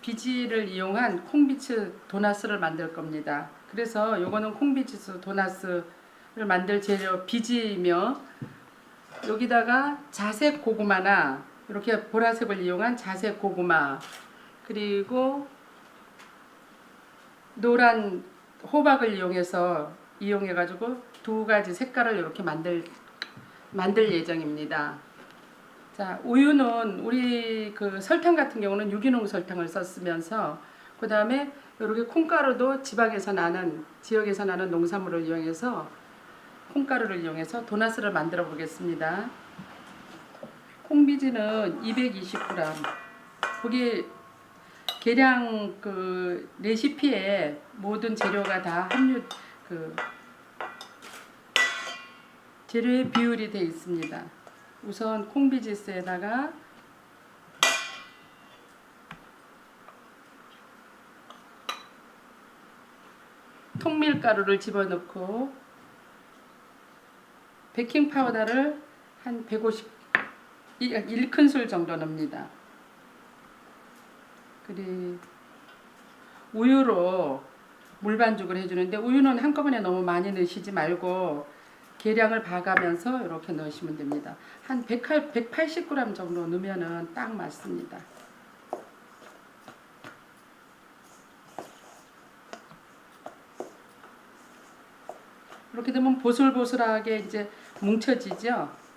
비지를 이용한 콩비츠 도나스를 만들 겁니다. 그래서 요거는 콩비츠 도나스를 만들 재료 비지이며 여기다가 자색 고구마나 이렇게 보라색을 이용한 자색 고구마 그리고 노란 호박을 이용해서 이용해 가지고 두 가지 색깔을 이렇게 만들 만들 예정입니다. 자, 우유는 우리 그 설탕 같은 경우는 유기농 설탕을 썼으면서 그 다음에 이렇게 콩가루도 지방에서 나는 지역에서 나는 농산물을 이용해서 콩가루를 이용해서 도나스를 만들어 보겠습니다. 콩비지는 220g. 거기 계량 그 레시피에 모든 재료가 다 함유 그 재료의 비율이 되어 있습니다. 우선 콩비지스에다가 통밀가루를 집어넣고 베이킹 파우더를 한 150, 1큰술 정도 넣습니다. 그리고 우유로 물 반죽을 해주는데 우유는 한꺼번에 너무 많이 넣으시지 말고 계량을 봐가면서 이렇게 넣으시면 됩니다. 한 100, 180g 정도 넣으면 딱 맞습니다. 이렇게 되면 보슬보슬하게 이제 뭉쳐지죠.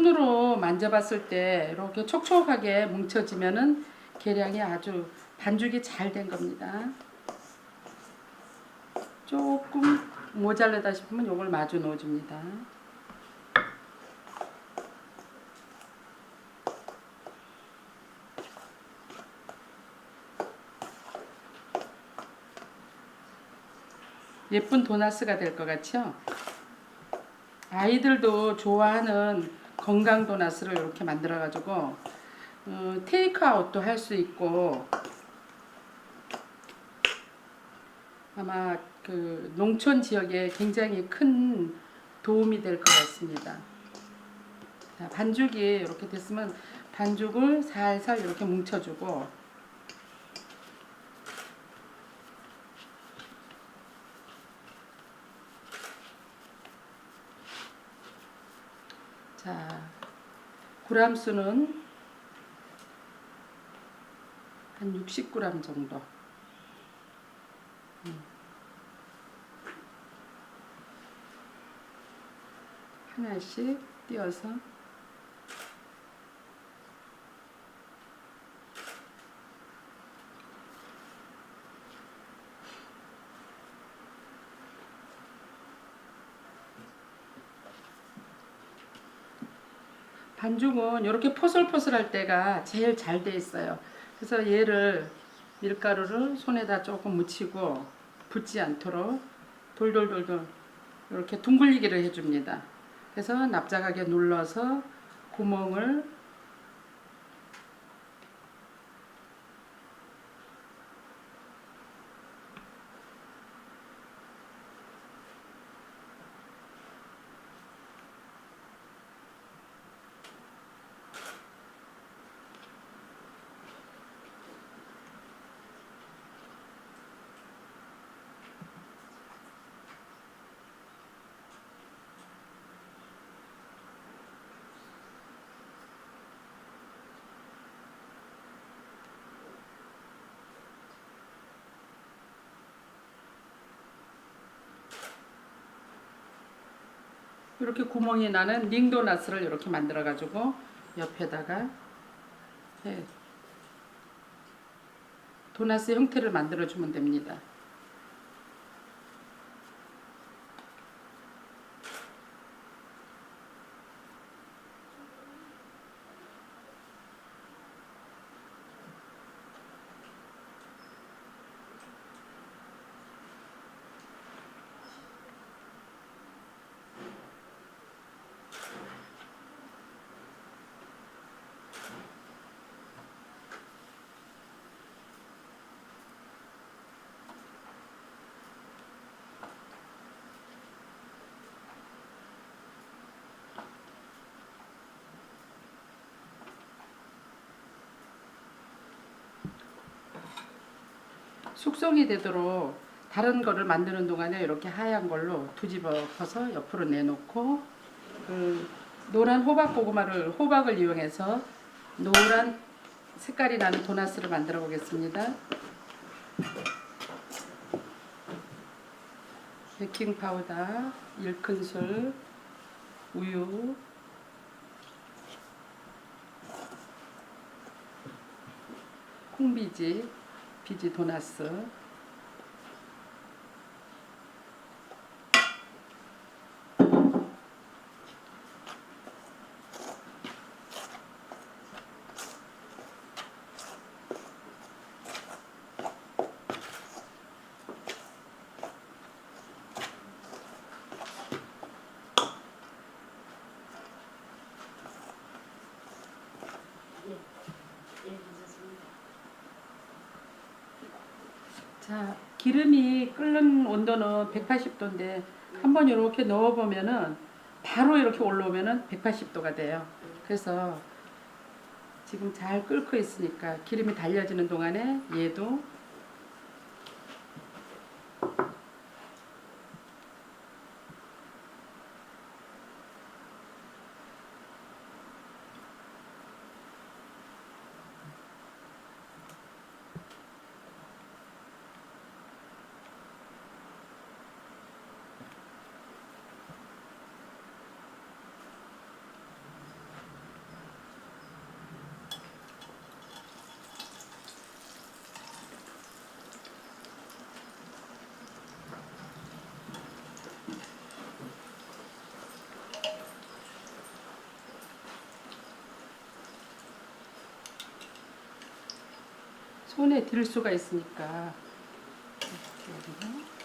손으로 만져봤을 때 이렇게 촉촉하게 뭉쳐지면은 계량이 아주 반죽이 잘 된 겁니다. 조금 모자르다 싶으면 이걸 마주 넣어줍니다. 예쁜 도나스가 될 것 같죠? 아이들도 좋아하는 건강 도나스를 이렇게 만들어 가지고 어, 테이크아웃도 할 수 있고 아마 그 농촌 지역에 굉장히 큰 도움이 될 것 같습니다. 자, 반죽이 이렇게 됐으면 반죽을 살살 이렇게 뭉쳐주고 자, 그람 수는 한 60g 정도. 음. 하나씩 띄어서 반죽은 이렇게 포슬포슬할 때가 제일 잘 돼 있어요. 그래서 얘를 밀가루를 손에다 조금 묻히고 붙지 않도록 돌돌돌돌 이렇게 둥글리기를 해줍니다. 그래서 납작하게 눌러서 구멍을 이렇게 구멍이 나는 링도나스를 이렇게 만들어 가지고 옆에다가 해 도나스 형태를 만들어 주면 됩니다. 숙성이 되도록 다른 거를 만드는 동안에 이렇게 하얀 걸로 뒤집어 서 옆으로 내놓고 그 노란 호박 고구마를 호박을 이용해서 노란 색깔이 나는 도나스를 만들어 보겠습니다. 베이킹 파우더 1큰술 우유 콩비지 비지 도나스 자, 기름이 끓는 온도는 180도인데 한번 이렇게 넣어 보면은 바로 이렇게 올라오면은 180도가 돼요. 그래서 지금 잘 끓고 있으니까 기름이 달려지는 동안에 얘도 손에 들 수가 있으니까. 이렇게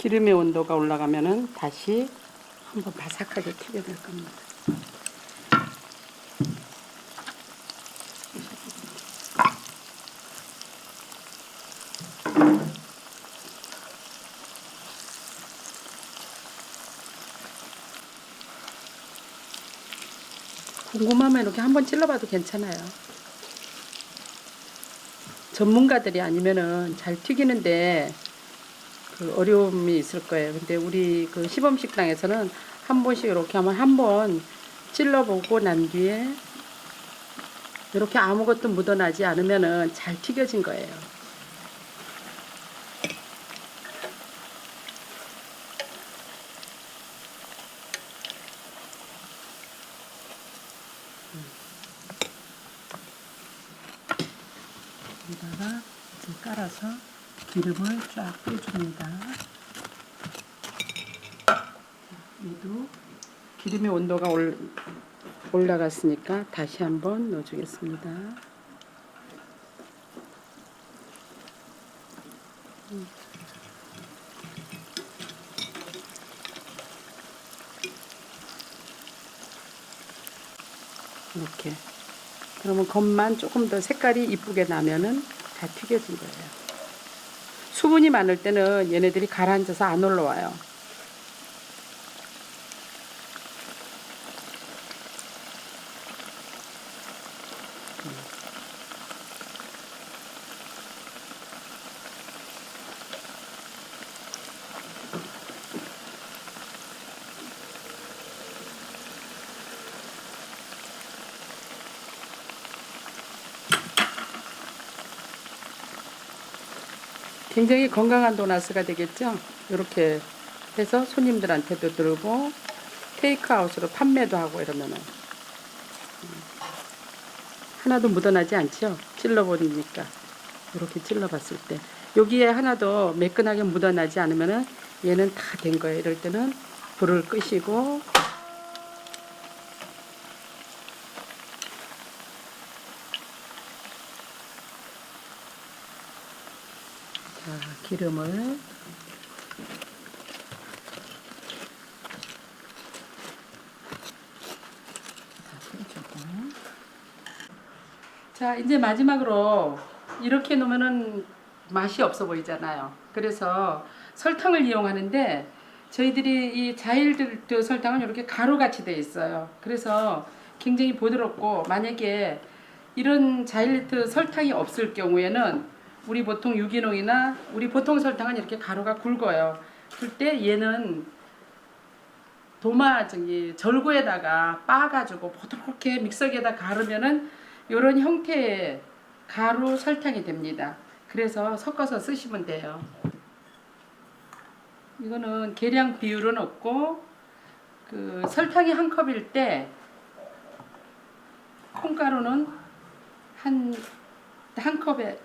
기름의 온도가 올라가면은 다시 한번 바삭하게 튀겨낼 겁니다. 궁금하면 이렇게 한번 찔러봐도 괜찮아요. 전문가들이 아니면은 잘 튀기는데 그 어려움이 있을 거예요. 근데 우리 그 시범 식당에서는 한 번씩 이렇게 하면 한 번 찔러보고 난 뒤에 이렇게 아무것도 묻어나지 않으면은 잘 튀겨진 거예요. 여기다가 좀 깔아서 기름을 쫙 빼줍니다. 얘도 기름의 온도가 올, 올라갔으니까 다시 한번 넣어주겠습니다. 음. 이렇게 그러면 겉만 조금 더 색깔이 이쁘게 나면은 다 튀겨진 거예요. 수분이 많을 때는 얘네들이 가라앉아서 안 올라와요. 굉장히 건강한 도나스가 되겠죠. 이렇게 해서 손님들한테도 들고 테이크아웃으로 판매도 하고 이러면은 음. 하나도 묻어나지 않죠. 찔러버리니까 이렇게 찔러봤을 때 여기에 하나도 매끈하게 묻어나지 않으면은 얘는 다 된 거예요. 이럴 때는 불을 끄시고 자, 기름을 자, 이제 마지막으로 이렇게 놓으면은 맛이 없어 보이잖아요. 그래서 설탕을 이용하는데 저희들이 이 자일드 설탕은 이렇게 가루같이 돼 있어요. 그래서 굉장히 부드럽고 만약에 이런 자일리트 설탕이 없을 경우에는 우리 보통 유기농이나 우리 보통 설탕은 이렇게 가루가 굵어요. 그때 얘는 도마 저기 절구에다가 빻아가지고 부드럽게 믹서기에다 가르면은 이런 형태의 가루 설탕이 됩니다. 그래서 섞어서 쓰시면 돼요. 이거는 계량 비율은 없고 그 설탕이 한 컵일 때 콩가루는 한 한 컵에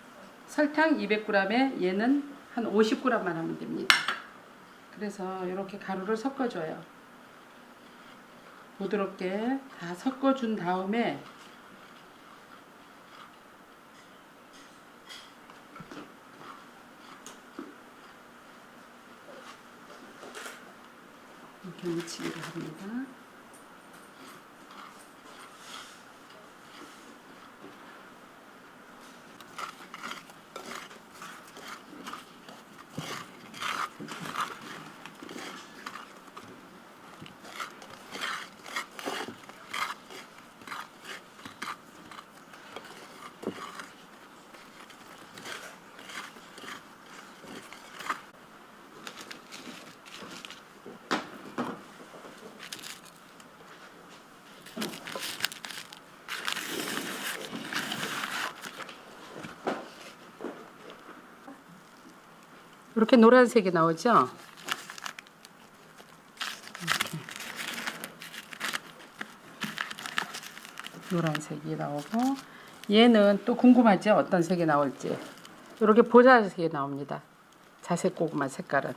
설탕 200g에 얘는 한 50g만 하면 됩니다. 그래서 이렇게 가루를 섞어줘요. 부드럽게 다 섞어준 다음에 이렇게 묻히기를 합니다. 이렇게 노란색이 나오죠? 이렇게. 노란색이 나오고 얘는 또 궁금하죠? 어떤 색이 나올지 이렇게 보라색이 나옵니다. 자색 고구마 색깔은